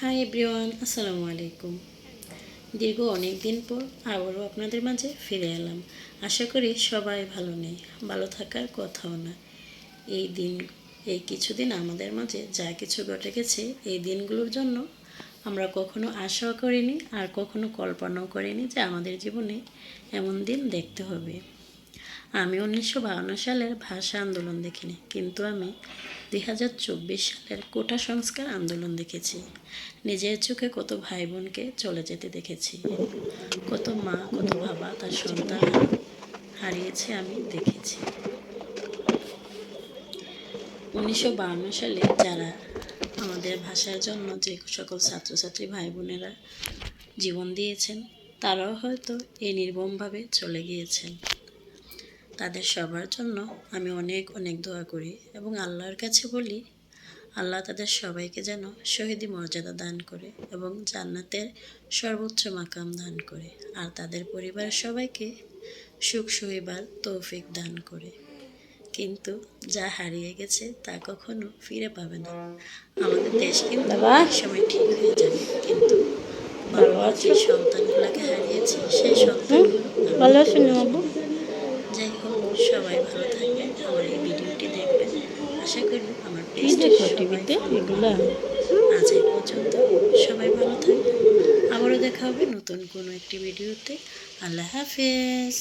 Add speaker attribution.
Speaker 1: Hi everyone আসসালামু আলাইকুম। দীর্ঘ অনেক দিন পর আবারও আপনাদের মাঝে ফিরে এলাম। আশা করি সবাই ভালো নেই, ভালো থাকার কথাও না। এই দিন, এই কিছুদিন আমাদের মাঝে যা কিছু ঘটে গেছে, এই দিনগুলোর জন্য আমরা কখনো আশাও করিনি আর কখনো কল্পনাও করিনি যে আমাদের জীবনে এমন দিন দেখতে হবে। আমি উনিশশো সালের ভাষা আন্দোলন দেখিনি, কিন্তু আমি দুই হাজার চব্বিশ সালের কোটা সংস্কার আন্দোলন দেখেছি। নিজের চোখে কত ভাই বোনকে চলে যেতে দেখেছি, কত মা, কত বাবা, তার সন্তান হারিয়েছে আমি দেখেছি। উনিশশো সালে যারা আমাদের ভাষার জন্য যে সকল ছাত্রছাত্রী ভাই বোনেরা জীবন দিয়েছেন, তারাও হয়তো এই নির্মমভাবে চলে গিয়েছেন। তাদের সবার জন্য আমি অনেক অনেক দোয়া করি এবং আল্লাহর কাছে বলি, আল্লাহ তাদের সবাইকে যেন শহীদি মর্যাদা দান করে এবং জান্নাতের সর্বোচ্চ মাকাম দান করে আর তাদের পরিবারের সবাইকে সুখ সহিবার তৌফিক দান করে। কিন্তু যা হারিয়ে গেছে তা কখনো ফিরে পাবে না। আমাদের দেশ কিন্তু সময় ঠিক হয়ে যাবে কিন্তু বাবা সন্তানগুলোকে হারিয়েছে, সেই সন্তানগুলো
Speaker 2: ভালো
Speaker 1: হোক সবাই ভালো থাকবেন আমার এই ভিডিওটি দেখবেন। আশা করি আমার
Speaker 2: টিভিতে এগুলো।
Speaker 1: আজ এই পর্যন্ত সবাই ভালো থাকবেন। আবারও দেখা হবে নতুন কোনো একটি ভিডিওতে। আল্লাহ হাফেজ।